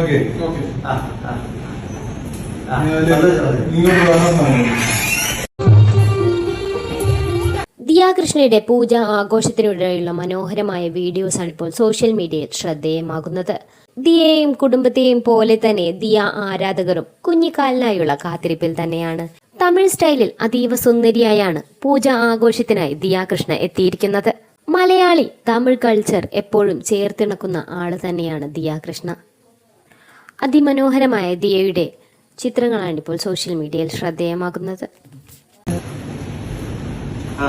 Okay. ദിയാകൃഷ്ണയുടെ പൂജ ആഘോഷത്തിനിടെയുള്ള മനോഹരമായ videos ആണ് ഇപ്പോൾ സോഷ്യൽ മീഡിയയിൽ ശ്രദ്ധേയമാകുന്നത്. ദിയയെയും കുടുംബത്തെയും പോലെ തന്നെ ദിയ ആരാധകരും കുഞ്ഞിക്കാലിനായുള്ള കാത്തിരിപ്പിൽ തന്നെയാണ്. തമിഴ് സ്റ്റൈലിൽ അതീവ സുന്ദരിയായാണ് പൂജ ആഘോഷത്തിനായി ദിയാകൃഷ്ണ എത്തിയിരിക്കുന്നത്. മലയാളി തമിഴ് കൾച്ചർ എപ്പോഴും ചേർത്തിണക്കുന്ന ആൾ തന്നെയാണ് ദിയാകൃഷ്ണ അതിമനോഹരമായ ദിയയുടെ ചിത്രങ്ങളാണ് ഇപ്പോൾ സോഷ്യൽ മീഡിയയിൽ ശ്രദ്ധേയമാകുന്നത്. ആ.